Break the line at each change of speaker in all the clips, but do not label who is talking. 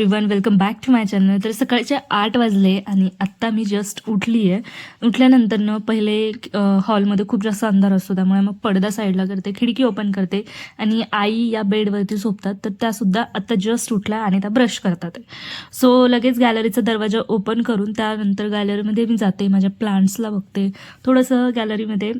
Everyone welcome back to my channel तर सकाळचे आठ वाजले आणि आत्ता मी जस्ट उठली आहे उठल्यानंतरनं पहिले हॉलमध्ये खूप जास्त अंधार असतो. त्यामुळे मग पडदा साईडला करते खिडकी ओपन करते आणि आई या बेडवरती झोपतात. तर त्यासुद्धा आत्ता जस्ट उठल्या आणि त्या ब्रश करतात. सो लगेच गॅलरीचा दरवाजा ओपन करून त्यानंतर गॅलरीमध्ये मी जाते माझ्या प्लांट्सला बघते. थोडंसं गॅलरीमध्ये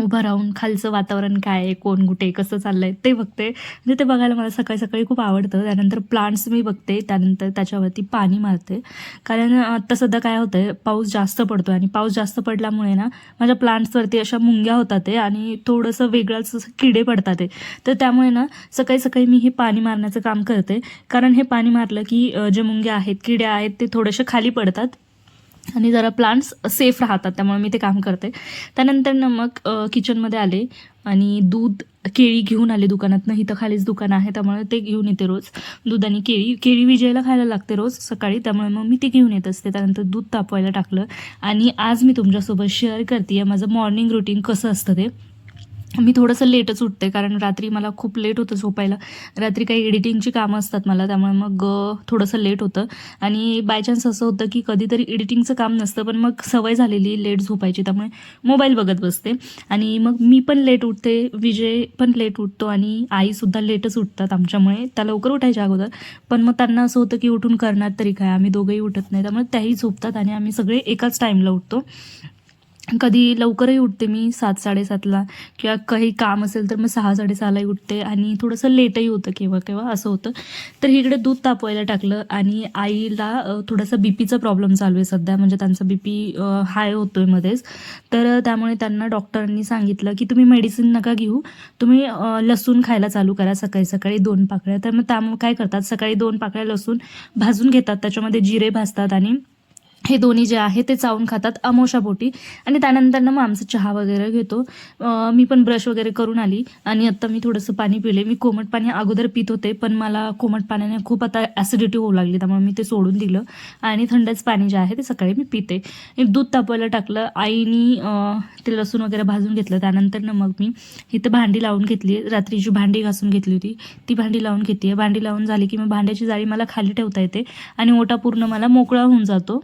उभं राहून खालचं वातावरण काय आहे कोण कुठे कसं चाललं आहे ते बघते. म्हणजे ते बघायला मला सकाळी सकाळी खूप आवडतं. त्यानंतर प्लांट्स मी बघते त्यानंतर त्याच्यावरती पाणी मारते. कारण आत्ता सध्या काय होतं आहे पाऊस जास्त पडतो आणि पाऊस जास्त पडल्यामुळे ना माझ्या प्लांट्सवरती अशा मुंग्या होतात आहे आणि थोडंसं वेगळंच असं किडे पडतात आहे तर त्यामुळे ना सकाळी सकाळी मी हे पाणी मारण्याचं काम करते. कारण हे पाणी मारलं की जे मुंग्या आहेत किड्या आहेत ते थोडेसे खाली पडतात. आणि जरा प्लांट्स सेफ राहतात त्यामुळे मी ते काम करते. त्यानंतर ना मग किचनमध्ये आले आणि दूध केळी घेऊन आले दुकानातनं. इथं खालीच दुकान आहे त्यामुळे ते घेऊन येते रोज. दूध आणि केळी केळी विजयला खायला लागते रोज सकाळी. त्यामुळे मग मी ते घेऊन येत असते. त्यानंतर दूध तापवायला टाकलं. आणि आज मी तुमच्यासोबत शेअर करते माझं मॉर्निंग रुटीन कसं असतं ते. मी थोडंसं लेटच उठते कारण रात्री मला खूप लेट होतं झोपायला. रात्री काही एडिटिंगची कामं असतात मला त्यामुळे मग थोडंसं लेट होतं. आणि बाय चान्स असं होतं की कधीतरी एडिटिंगचं काम नसतं पण मग सवय झालेली लेट झोपायची त्यामुळे मोबाईल बघत बसते. आणि मग मी पण लेट उठते विजय पण लेट उठतो आणि आईसुद्धा लेटच उठतात आमच्यामुळे. त्या लवकर उठायच्या अगोदर पण मग त्यांना असं होतं की उठून करणार तरी काय? आम्ही दोघंही उठत नाही त्यामुळे त्याही झोपतात आणि आम्ही सगळे एकाच टाईमला उठतो. कधी लवकरही उठते मी सात साडेसातला किंवा काही काम असेल तर मग सहा साडेसहालाही उठते आणि थोडंसं लेटही होतं केव्हा केव्हा असं होतं. तर इकडे दूध तापवायला टाकलं आणि आईला थोडासा बी पीचा प्रॉब्लेम चालू आहे सध्या. म्हणजे त्यांचा बी पी हाय होतो आहे मध्येच. तर त्यामुळे त्यांना डॉक्टरांनी सांगितलं की तुम्ही मेडिसिन नका घेऊ. तुम्ही लसूण खायला चालू करा सकाळी सकाळी दोन पाकळ्या. तर मग त्यामुळे काय करतात? सकाळी दोन पाकळ्या लसूण भाजून घेतात. त्याच्यामध्ये जिरे भाजतात आणि हे दोन्ही जे आहे ते चावून खातात अमोशापोटी आणि त्यानंतर ना मग आमचा चहा वगैरे घेतो. मी पण ब्रश वगैरे करून आली. आणि आत्ता मी थोडंसं पाणी पिले. मी कोमट पाणी अगोदर पित होते पण मला कोमट पाण्याने खूप आता ॲसिडिटी होऊ लागली. त्यामुळे मी ते सोडून दिलं. आणि थंडच पाणी जे आहे ते सकाळी मी पिते. एक दूध तापवायला टाकलं. आईनी ते लसूण वगैरे भाजून घेतलं. त्यानंतर ना मग मी इथं भांडी लावून घेतली. रात्रीची भांडी घासून घेतली होती. ती भांडी लावून घेते. भांडी लावून झाली की मग भांड्याची जाळी मला खाली ठेवता येते. आणि ओटा पूर्ण मला मोकळा होऊन जातो.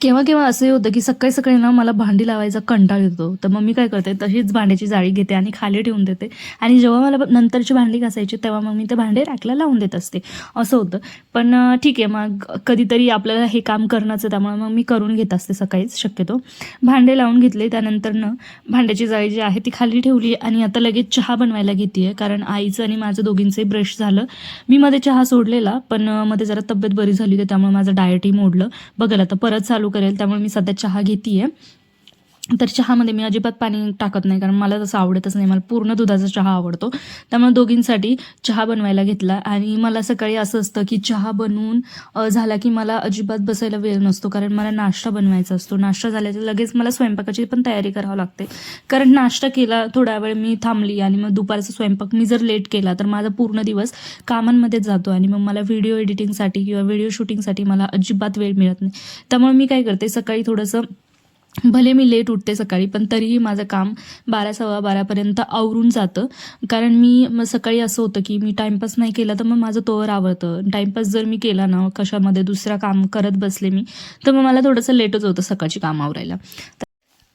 केव्हा केव्हा असंही होतं की सकाळी सकाळी ना मला भांडी लावायचा कंटाळ येतो. तर मग मी काय करते तशीच भांड्याची जाळी घेते आणि खाली ठेवून देते. आणि जेव्हा मला नंतरची भांडी घासायची तेव्हा मग मी ते भांडे रॅकला लावून देत असते. असं होतं. पण ठीक आहे मग कधीतरी आपल्याला हे काम करण्याचं त्यामुळे मग मी करून घेत असते सकाळीच शक्यतो. भांडे लावून घेतले त्यानंतरनं भांड्याची जाळी जी आहे ती खाली ठेवली आणि आता लगेच चहा बनवायला घेते आहे कारण आईचं आणि माझं दोघींचंही ब्रश झालं. मी मध्ये चहा सोडलेला पण मध्ये जरा तब्येत बरी झाली होती त्यामुळे माझं डायटही मोडलं. बघायला आता परत चालू करेल त्यामुळे मी सध्या चहा घेते आहे तर चहामध्ये मी अजिबात पाणी टाकत नाही कारण मला तसं आवडतच नाही. मला पूर्ण दुधाचा चहा आवडतो. त्यामुळे दोघींसाठी चहा बनवायला घेतला. आणि मला सकाळी असं असतं की चहा बनवून झाला की मला अजिबात बसायला वेळ नसतो कारण मला नाश्ता बनवायचा असतो. नाश्ता झाल्याचं लगेच मला स्वयंपाकाची पण तयारी करावं लागते. कारण नाश्ता केला थोडा वेळ मी थांबली आणि मग दुपारचा स्वयंपाक मी जर लेट केला तर माझा पूर्ण दिवस कामांमध्येच जातो आणि मग मला व्हिडिओ एडिटिंगसाठी किंवा व्हिडिओ शूटिंगसाठी मला अजिबात वेळ मिळत नाही. त्यामुळे मी काय करते सकाळी थोडंसं भले मी लेट उठते सकाळी पण तरीही माझं काम बारा सव्वा बारापर्यंत आवरून जातं. कारण मी मग सकाळी असं होतं की मी टाईमपास नाही केला तर मग माझं तोवर आवडतं. टाईमपास जर मी केला ना कशामध्ये दुसरा काम करत बसले मी तर मग मला थोडंसं लेटच होतं सकाळची काम आवरायला.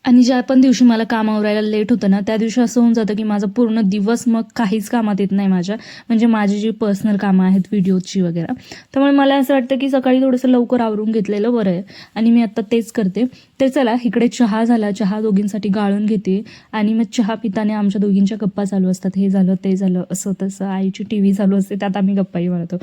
आणि ज्या पण दिवशी मला काम आवरायला लेट होतं ना त्या दिवशी असं होऊन जातं की माझा पूर्ण दिवस मग काहीच कामात येत नाही माझ्या. म्हणजे माझी जी पर्सनल कामं आहेत व्हिडिओची वगैरे. त्यामुळे मला असं वाटतं की सकाळी थोडंसं लवकर आवरून घेतलेलं बरं आहे. आणि मी आत्ता तेच करते. तर चला इकडे चहा झाला. चहा दोघींसाठी गाळून घेते. आणि मग चहा पिताने आमच्या दोघींच्या गप्पा चालू असतात. हे झालं ते झालं असं तसं. आईची टी व्ही चालू असते त्यात आम्ही गप्पाही मारतो.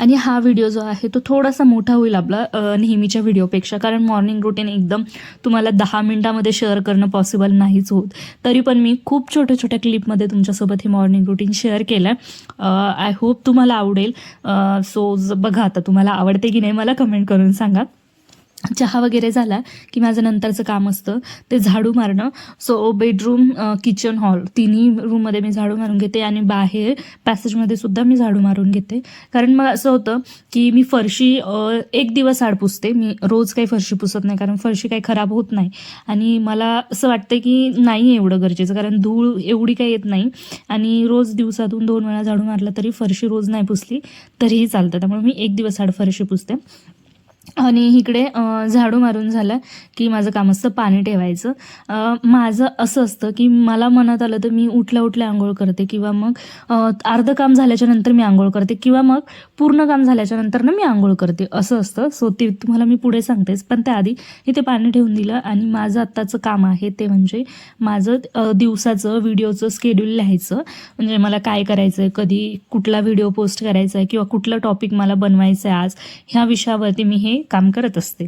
आणि हा व्हिडिओ जो आहे तो थोडासा मोठा होईल आपला नेहमीच्या व्हिडिओपेक्षा कारण मॉर्निंग रुटीन एकदम तुम्हाला दहा मिनटामध्ये शेअर करणं पॉसिबल नाहीच होत. तरी पण मी खूप छोट्या छोट्या क्लिपमध्ये तुमच्यासोबत हे मॉर्निंग रुटीन शेअर केलं आय होप तुम्हाला आवडेल. सो बघा आता तुम्हाला आवडते की नाही मला कमेंट करून सांगा. चहा वगैरे झाला की माझं नंतरचं काम असतं ते झाडू मारणं. सो बेडरूम किचन हॉल तिन्ही रूममध्ये मी झाडू मारून घेते आणि बाहेर पॅसेजमध्ये सुद्धा मी झाडू मारून घेते. कारण मग असं होतं की मी फरशी एक दिवस आड पुसते. मी रोज काही फरशी पुसत नाही कारण फरशी काही खराब होत नाही. आणि मला असं वाटतं की नाही एवढं गरजेचं कारण धूळ एवढी काही येत नाही. आणि रोज दिवसातून दोन वेळा झाडू मारला तरी फरशी रोज नाही पुसली तरीही चालतं. त्यामुळे मी एक दिवस आड फरशी पुसते. आणि इकडे झाडू मारून झालं की माझं काम असतं पाणी ठेवायचं. माझं असं असतं की मला मनात आलं तर मी उठल्या उठल्या आंघोळ करते किंवा मग अर्धं काम झाल्याच्यानंतर मी आंघोळ करते किंवा मग पूर्ण काम झाल्याच्यानंतर ना मी आंघोळ करते. असं असतं. सो ते तुम्हाला मी पुढे सांगतेच. पण त्याआधी इथे पाणी ठेवून दिलं आणि माझं आत्ताचं काम आहे ते म्हणजे माझं दिवसाचं व्हिडिओचं स्केड्यूल लिहायचं. म्हणजे मला काय करायचं आहे कधी कुठला व्हिडिओ पोस्ट करायचा आहे किंवा कुठलं टॉपिक मला बनवायचं आहे आज ह्या विषयावरती मी हे काम करत असते.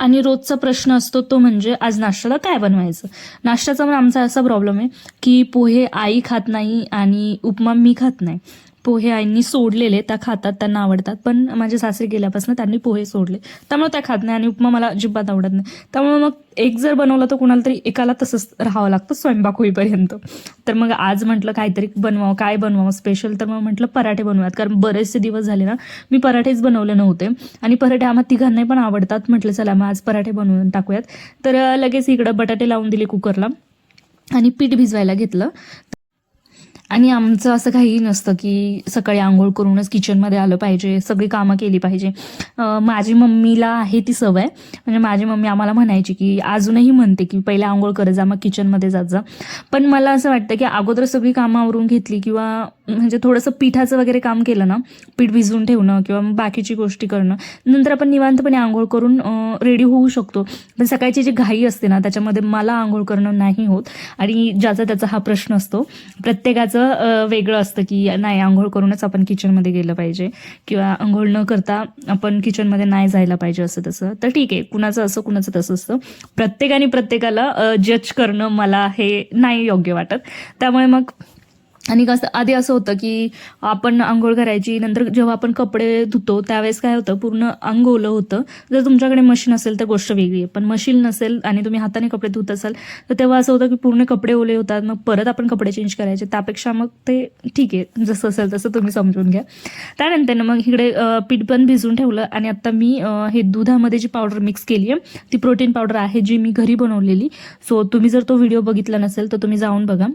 आणि रोजचा प्रश्न असतो तो म्हणजे आज नाश्त्याला काय बनवायचं? नाश्त्याचा पण आमचा असा प्रॉब्लेम आहे की पोहे आई खात नाही आणि उपमा मी खात नाही. पोहे आईंनी सोडलेले त्या खातात त्यांना आवडतात. पण माझे सासरे गेल्यापासून त्यांनी पोहे सोडले. त्यामुळे त्या खात नाही आणि उपमा मला अजिबात आवडत नाही. त्यामुळे मग एक जर बनवलं तर कुणाला तरी एकाला तसंच राहावं लागतं स्वयंपाक होईपर्यंत. तर मग आज म्हटलं काहीतरी बनवावं काय बनवावं स्पेशल तर मग म्हटलं पराठे बनवूयात. कारण बरेचसे दिवस झाले ना मी पराठेच बनवले नव्हते. आणि पराठे आम्हा तिघांनाही पण आवडतात. म्हटलं चला मग आज पराठे बनवून टाकूयात. तर लगेच इकडं बटाटे लावून दिले कुकरला. आणि पीठ भिजवायला घेतलं. आणि आमचं असं काही नसतं की सकाळी आंघोळ करूनच किचनमध्ये आलं पाहिजे सगळी कामं केली पाहिजे. माझी मम्मीला आहे ती सवय. म्हणजे माझी मम्मी आम्हाला म्हणायची की अजूनही म्हणते की पहिले आंघोळ करत जा मग किचनमध्ये जात जा. पण मला असं वाटतं की अगोदर सगळी कामं आवरून घेतली किंवा म्हणजे थोडंसं पिठाचं वगैरे काम केलं ना पीठ भिजवून ठेवणं किंवा मग बाकीची गोष्टी करणं नंतर आपण निवांतपणे आंघोळ करून रेडी होऊ शकतो. पण सकाळची जी घाई असते ना त्याच्यामध्ये मला आंघोळ करणं नाही होत. आणि ज्याचा त्याचा हा प्रश्न असतो प्रत्येकाचं अं, वेगळं असतं की नाही आंघोळ करूनच आपण किचनमध्ये गेलं पाहिजे. किंवा आंघोळ न करता आपण किचनमध्ये नाही जायला पाहिजे असं तसं. तर ठीक आहे कुणाचं असं कुणाचं तसं असतं. प्रत्येकाने प्रत्येकाला जज करणं मला हे नाही योग्य वाटत. त्यामुळे मग आणि कसं आधी असं होतं की आपण आंघोळ करायची नंतर जेव्हा आपण कपडे धुतो त्यावेळेस काय होतं पूर्ण अंग ओलं होतं. जर तुमच्याकडे मशीन असेल तर गोष्ट वेगळी आहे. पण मशीन नसेल आणि तुम्ही हाताने कपडे धुत असाल तर तेव्हा असं होतं की पूर्ण कपडे ओले होतात मग परत आपण कपडे चेंज करायचे. त्यापेक्षा मग ते ठीक आहे जसं असेल तसं तुम्ही समजून घ्या. त्यानंतर मग इकडे पीठ पण भिजून ठेवलं आणि आता मी हे दुधामध्ये जी पावडर मिक्स केली आहे ती प्रोटीन पावडर आहे जी मी घरी बनवलेली. सो तुम्ही जर तो व्हिडिओ बघितला नसेल तर तुम्ही जाऊन बघा.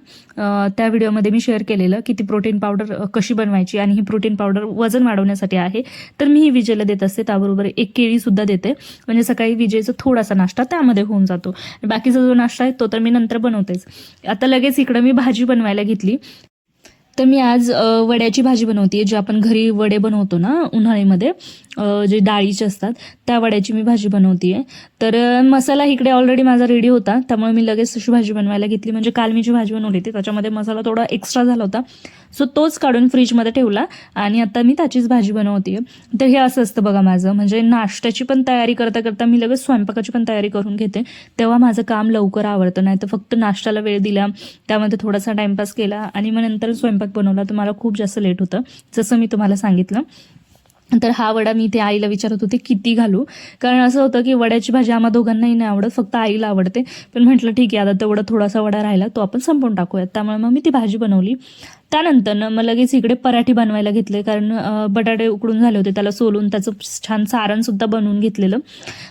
त्या व्हिडिओमध्ये मी शेअर केलेलं की ती प्रोटीन पावडर कशी बनवायची आणि ही प्रोटीन पावडर वजन वाढवण्यासाठी आहे तर मी ही विजेला देत असते. त्याबरोबर एक केळी सुद्धा देते. म्हणजे सकाळी विजेचा थोडासा नाश्ता त्यामध्ये होऊन जातो. बाकीचा जो नाश्ता आहे तो तर मी नंतर बनवतेच. आता लगेच इकडं मी भाजी बनवायला घेतली. तर मी आज वड्याची भाजी बनवते जे आपण घरी वडे बनवतो ना उन्हाळीमध्ये जे डाळीचे असतात त्या वड्याची मी भाजी बनवते तर मसाला इकडे ऑलरेडी माझा रेडी होता त्यामुळे मी लगेच तशी भाजी बनवायला घेतली. म्हणजे काल मी जी भाजी बनवली होती त्याच्यामध्ये मसाला थोडा एक्स्ट्रा झाला होता. सो तोच काढून फ्रीजमध्ये ठेवला आणि आता मी त्याचीच भाजी बनवते तर हे असं असतं बघा माझं. म्हणजे नाश्त्याची पण तयारी करता करता मी लगेच स्वयंपाकाची पण तयारी करून घेते. तेव्हा माझं काम लवकर आवडतं. नाही तर फक्त नाश्त्याला वेळ दिला त्यामध्ये थोडासा टाइमपास केला आणि मग नंतर स्वयंपाक बनवला तर मला खूप जास्त लेट होतं. जसं मी तुम्हाला सांगितलं तर हा वडा मी ते आईला विचारत होते किती घालू? कारण असं होतं की वड्याची भाजी आम्हा दोघांनाही नाही आवडत फक्त आईला आवडते. पण म्हटलं ठीक आहे आता तेवढा थोडासा वडा राहिला तो आपण संपवून टाकूयात. त्यामुळे मग मी ती भाजी बनवली. त्यानंतर मग लगेच इकडे पराठे बनवायला घेतले कारण बटाटे उकडून झाले होते त्याला सोलून त्याचं छान सारणसुद्धा बनवून घेतलेलं.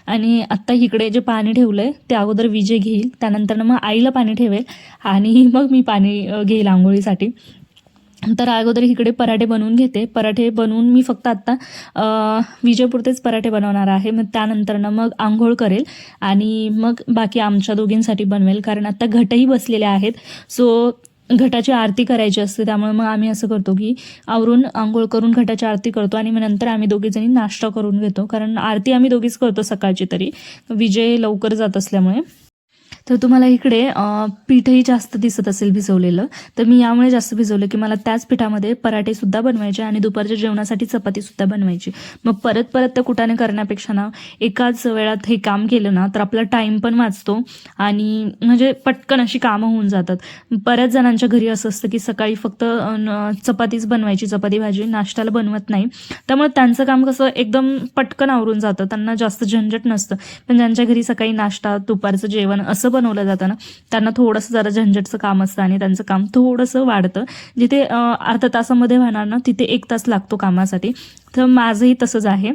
आणि आत्ता इकडे जे पाणी ठेवलं आहे ते अगोदर विजे घेईल त्यानंतर मग आईला पाणी ठेवेल आणि मग मी पाणी घेईल आंघोळीसाठी. तर अगोदर इकडे पराठे बनवून घेते. पराठे बनवून मी फक्त आत्ता विजयपुरतेच पराठे बनवणार आहे. मग त्यानंतरनं मग आंघोळ करेल आणि मग बाकी आमच्या दोघींसाठी बनवेल. कारण आत्ता घटही बसलेले आहेत. सो घटाची आरती करायची असते. त्यामुळे मग आम्ही असं करतो की आवरून आंघोळ करून घटाची आरती करतो आणि मग नंतर आम्ही दोघीजणी नाश्ता करून घेतो. कारण आरती आम्ही दोघीच करतो सकाळची तरी. विजय लवकर जात असल्यामुळे. तर तुम्हाला इकडे पीठही जास्त दिसत असेल भिजवलेलं. तर मी यामुळे जास्त भिजवलं की मला त्याच पिठामध्ये पराठेसुद्धा बनवायचे आणि दुपारच्या जेवणासाठी चपातीसुद्धा बनवायची. मग परत परत त्या कुटाने करण्यापेक्षा ना एकाच वेळात हे काम केलं ना तर आपला टाईम पण वाचतो आणि म्हणजे पटकन अशी कामं होऊन जातात. बऱ्याच जणांच्या घरी असं असतं की सकाळी फक्त चपातीच बनवायची चपाती भाजी नाश्त्याला बनवत नाही. त्यामुळे त्यांचं काम कसं एकदम पटकन आवरून जातं. त्यांना जास्त झंझट नसतं. पण ज्यांच्या घरी सकाळी नाश्ता दुपारचं जेवण असं बनवलं जातं ना त्यांना थोडंसं जरा झंझटचं काम असतं आणि त्यांचं काम थोडंसं वाढतं. जिथे अर्धा तासामध्ये होणार ना तिथे एक तास लागतो कामासाठी. तर माझंही तसंच आहे.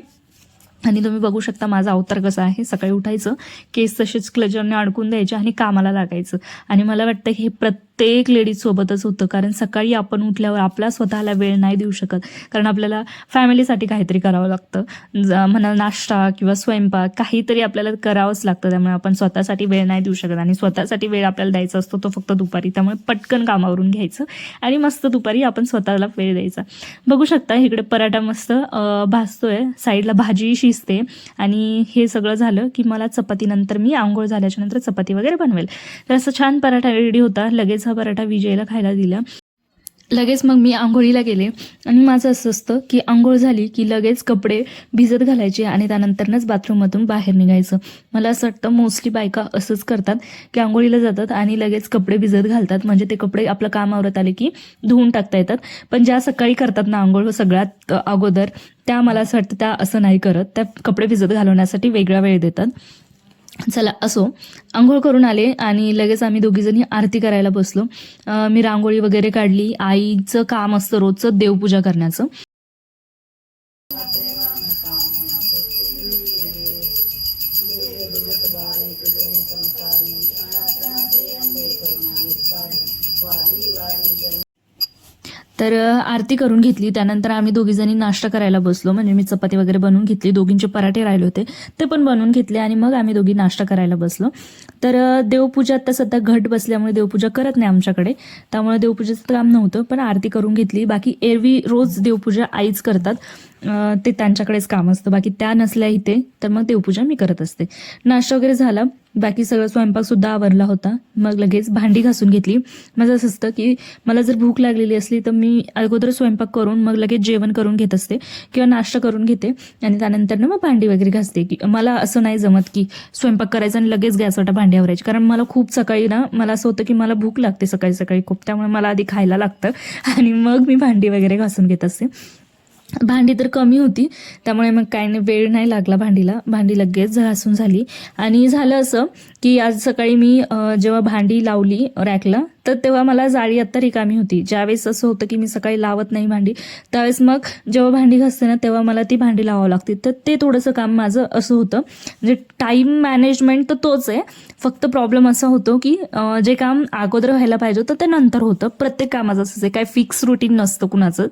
आणि तुम्ही बघू शकता माझा अवतार कसा आहे. सकाळी उठायचं केस तसेच क्लजरने अडकून द्यायचे आणि कामाला लागायचं. आणि मला वाटतं हे प्रत्येक लेडीज सोबतच होतं कारण सकाळी आपण उठल्यावर आपला स्वतःला वेळ नाही देऊ शकत. कारण आपल्याला फॅमिलीसाठी काहीतरी करावं लागतं. ज- म्हणा नाश्ता किंवा स्वयंपाक काहीतरी आपल्याला करावंच लागतं. त्यामुळे आपण स्वतःसाठी वेळ नाही देऊ शकत. आणि स्वतःसाठी वेळ आपल्याला द्यायचा असतो तो फक्त दुपारी. त्यामुळे पटकन कामावरून घ्यायचं आणि मस्त दुपारी आपण स्वतःला वेळ द्यायचा. बघू शकता इकडे पराठा मस्त अं, भाजतोय. साईडला भाजी शिजते. आणि हे सगळं झालं की मला चपातीनंतर मी आंघोळ झाल्याच्यानंतर चपाती वगैरे बनवेल. तर असं छान पराठा रेडी होता. लगेच हा पराठा विजयला खायला दिला. लगेच मग मी आंघोळीला गेले. आणि माझं असं असतं की आंघोळ झाली की लगेच कपडे भिजत घालायचे आणि त्यानंतरनंच बाथरूममधून बाहेर निघायचं. मला असं वाटतं मोस्टली बायका असंच करतात की आंघोळीला जातात आणि लगेच कपडे भिजत घालतात. म्हणजे ते कपडे आपलं काम आवरत आले की धुवून टाकता येतात. पण ज्या सकाळी करतात ना आंघोळ सगळ्यात अगोदर त्या मला असं वाटतं त्या असं नाही करत. त्या कपडे भिजत घालवण्यासाठी वेगळा वेळ देतात. चला असो. आंघोळ करून आले आणि लगेच आम्ही दोघीजणी आरती करायला बसलो. मी रांगोळी वगैरे काढली. आईचं काम असतं रोजचं देवपूजा करण्याचं. तर आरती करून घेतली. त्यानंतर आम्ही दोघीजणी नाश्ता करायला बसलो. म्हणजे मी चपाती वगैरे बनवून घेतली. दोघींचे पराठे राहिले होते. ते पण बनवून घेतले आणि मग आम्ही दोघी नाश्ता करायला बसलो. तर देवपूजा आता सध्या घट बसल्यामुळे देवपूजा करत नाही आमच्याकडे. त्यामुळे देवपूजेचं काम नव्हतं पण आरती करून घेतली. बाकी एरवी रोज देवपूजा आईच करतात. ते त्यांच्याकडेच काम असतं. बाकी त्या नसल्या इथे तर मग देवपूजा मी करत असते. नाश्ता वगैरे झाला. बाकी सगळं स्वयंपाक सुद्धा आवरला होता. मग लगेच भांडी घासून घेतली. माझं असं असतं की मला जर भूक लागलेली असली तर मी अगोदर स्वयंपाक करून मग लगेच जेवण करून घेत असते किंवा नाश्ता करून घेते. आणि त्यानंतर मग भांडी वगैरे घासते. की मला असं नाही जमत की स्वयंपाक करायचा आणि लगेच गॅसवाटा भांडी आवरायची. कारण मला खूप सकाळी ना मला असं होतं की मला भूक लागते सकाळी सकाळी खूप. त्यामुळे मला आधी खायला लागतं. आणि मग मी भांडी वगैरे घासून घेत असते. भांडी तर कमी होती त्यामुळे मग काही नाही वेळ नाही लागला भांडीला. भांडी लगेच घासून झाली. आणि झालं असं की आज सकाळी मी जेव्हा भांडी लावली रॅकला तर तेव्हा मला जाळी आत्ता रिकामी होती. ज्यावेळेस असं होतं की मी सकाळी लावत नाही भांडी त्यावेळेस मग जेव्हा भांडी घासते ना तेव्हा मला ती भांडी लावावं लागते. तर ते थोडंसं काम माझं असं होतं. म्हणजे टाईम मॅनेजमेंट तर तोच आहे. फक्त प्रॉब्लेम असा होतो की जे काम अगोदर व्हायला पाहिजे होतं ते नंतर होतं. प्रत्येक कामाचं असंच आहे. काय फिक्स रुटीन नसतं कुणाचं.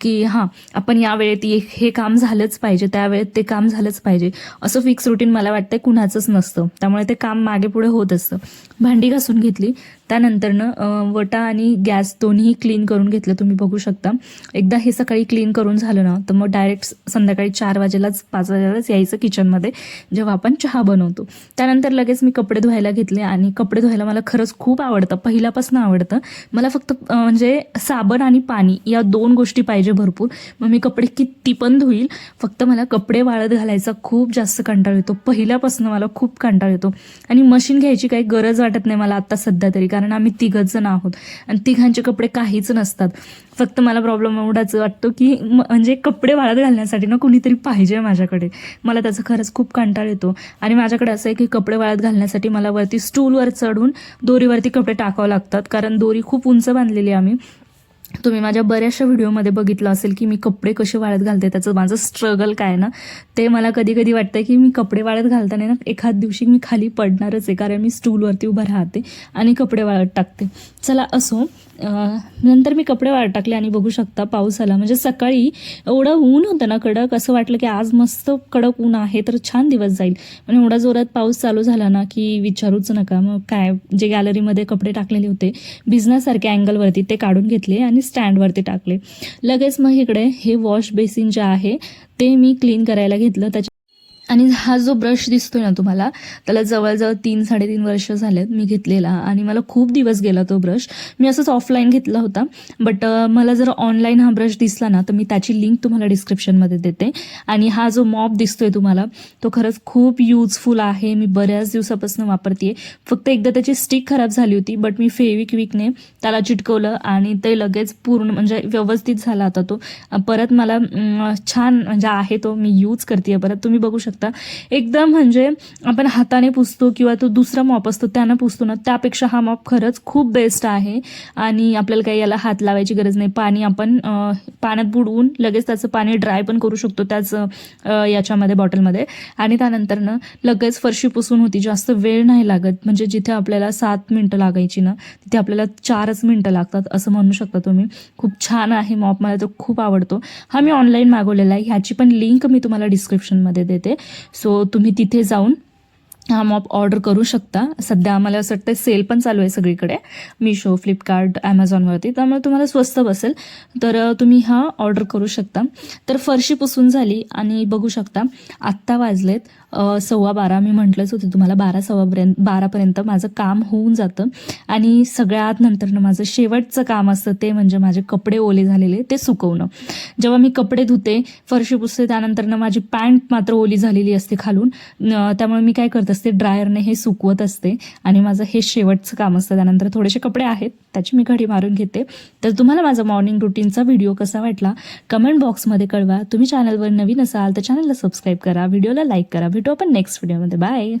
की हां आपण या वेळेत ये- हे काम झालंच पाहिजे त्यावेळेत ते काम झालंच पाहिजे. असं फिक्स रुटीन मला वाटतं कुणाचंच नसतं. त्यामुळे ते काम मागे पुढे होत असतं. भांडी घासून घेतली. त्यानंतरनं वटा आणि गॅस दोन्ही क्लीन करून घेतलं तुम्ही बघू शकता. एकदा हे सकाळी क्लीन करून झालं ना तर मग डायरेक्ट संध्याकाळी चार वाजेलाच पाच वाजेलाच यायचं किचनमध्ये जेव्हा आपण चहा बनवतो. त्यानंतर लगेच मी कपडे धुवायला घेतले आणि कपडे धुवायला मला खरंच खूप आवडतं. पहिल्यापासून आवडतं. मला फक्त म्हणजे साबण आणि पाणी या दोन गोष्टी पाहिजे भरपूर. मग मी कपडे किती पण धुईल फक्त मला कपडे वाळत घालायचा खूप जास्त कंटाळ येतो. पहिल्यापासून मला खूप कंटाळ येतो. आणि मशीन घ्यायची काही गरज वाटत नाही मला आत्ता सध्या तरी कारण कारण आम्ही तिघच जण आहोत. आणि तिघांचे कपडे काहीच नसतात. फक्त मला प्रॉब्लेम एवढाच वाटतो की म- म्हणजे कपडे वाळत घालण्यासाठी ना कुणीतरी पाहिजे माझ्याकडे. मला त्याचा खरंच खूप कंटाळ येतो. आणि माझ्याकडे असं आहे की कपडे वाळत घालण्यासाठी मला वरती स्टूलवर चढून दोरीवरती कपडे टाकावं लागतात. कारण दोरी खूप उंच बांधलेली आहे आम्ही. तुम्ही माझ्या बऱ्याचशा व्हिडिओमध्ये बघितलं असेल की मी कपडे कसे वाळत घालते त्याचं माझं स्ट्रगल काय आहे ना ते मला कधी कधी वाटतं की मी कपडे वाळत घालताना ना एखाद दिवशी मी खाली पडणारच आहे कारण मी स्टूलवरती उभं राहते आणि कपडे वाळत टाकते. चला असो नंतर मी कपडे वाळ टाकले आणि बघू शकता पाऊस आला. म्हणजे सकाळी एवढं ऊन होतं ना कडक असं वाटलं की आज मस्त कडक ऊन आहे तर छान दिवस जाईल. पण एवढा जोरात पाऊस चालू झाला ना की विचारूच नका. मग काय जे गॅलरीमध्ये कपडे टाकलेले होते बिझनेससारख्या अँगलवरती ते काढून घेतले आणि स्टँडवरती टाकले. लगेच मग इकडे हे वॉश बेसिन जे आहे ते मी क्लीन करायला घेतलं. त्याच्या आणि हा जो ब्रश दिसतोय ना तुम्हाला त्याला जवळजवळ तीन साडेतीन वर्ष झालेत मी घेतलेला आणि मला खूप दिवस गेला तो ब्रश. मी असंच ऑफलाईन घेतला होता बट मला जर ऑनलाईन हा ब्रश दिसला ना तर मी त्याची लिंक तुम्हाला डिस्क्रिप्शनमध्ये देते. आणि हा जो मॉप दिसतोय तुम्हाला तो खरंच खूप यूजफुल आहे. मी बऱ्याच दिवसापासून वापरते फक्त एकदा त्याची स्टिक खराब झाली होती बट मी फेविक विकने त्याला चिटकवलं आणि ते लगेच पूर्ण म्हणजे व्यवस्थित झाला आता तो. परत मला छान म्हणजे आहे तो मी यूज करते परत तुम्ही बघू शकता. एकदम म्हणजे आपण हाताने पुसतो किंवा तो दुसरा मॉप असतो त्यानं पुसतो ना त्यापेक्षा हा मॉप खरंच खूप बेस्ट आहे. आणि आपल्याला काही याला हात लावायची गरज नाही. पाणी आपण पाण्यात बुडवून लगेच त्याचं पाणी ड्राय पण करू शकतो त्याच याच्यामध्ये बॉटलमध्ये आणि त्यानंतरनं लगेच फरशी पुसून होती. जास्त वेळ नाही लागत. म्हणजे जिथे आपल्याला सात मिनटं लागायची ना तिथे आपल्याला चारच मिनटं लागतात असं म्हणू शकता तुम्ही. खूप छान आहे मॉप मला तो खूप आवडतो. हा मी ऑनलाईन मागवलेला आहे. ह्याची पण लिंक मी तुम्हाला डिस्क्रिप्शनमध्ये देते. सो तुम्ही तिथे जाऊन हा मॉप ऑर्डर करू शकता. सध्या आम्हाला असं वाटतं सेल पण चालू आहे सगळीकडे. मिशो फ्लिपकार्ट ॲमेझॉनवरती त्यामुळे तुम्हाला स्वस्त बसेल. तर तुम्ही हा ऑर्डर करू शकता. तर फरशी पुसून झाली आणि बघू शकता आत्ता वाजलेत सव्वा बारा. मी म्हटलंच होते तुम्हाला बारा सव्वापर्यंत बारापर्यंत माझं काम होऊन जातं. आणि सगळ्यात नंतरनं माझं शेवटचं काम असतं ते म्हणजे माझे कपडे ओले झालेले ते सुकवणं. जेव्हा मी कपडे धुते फरशी पुसते त्यानंतरनं माझी पॅन्ट मात्र ओली झालेली असते खालून. त्यामुळे मी काय करत असते ड्रायरने हे सुकवत असते आणि माझं हे शेवटचं काम असतं. त्यानंतर थोडेसे कपडे आहेत त्याची मी घडी मारून घेते. तर तुम्हाला माझा मॉर्निंग रुटीनचा व्हिडिओ कसा वाटला कमेंट बॉक्समध्ये कळवा. तुम्ही चॅनलवर नवीन असाल तर चॅनलला सबस्क्राईब करा व्हिडिओला लाईक करा. भेटू आपण नेक्स्ट व्हिडिओमध्ये बाय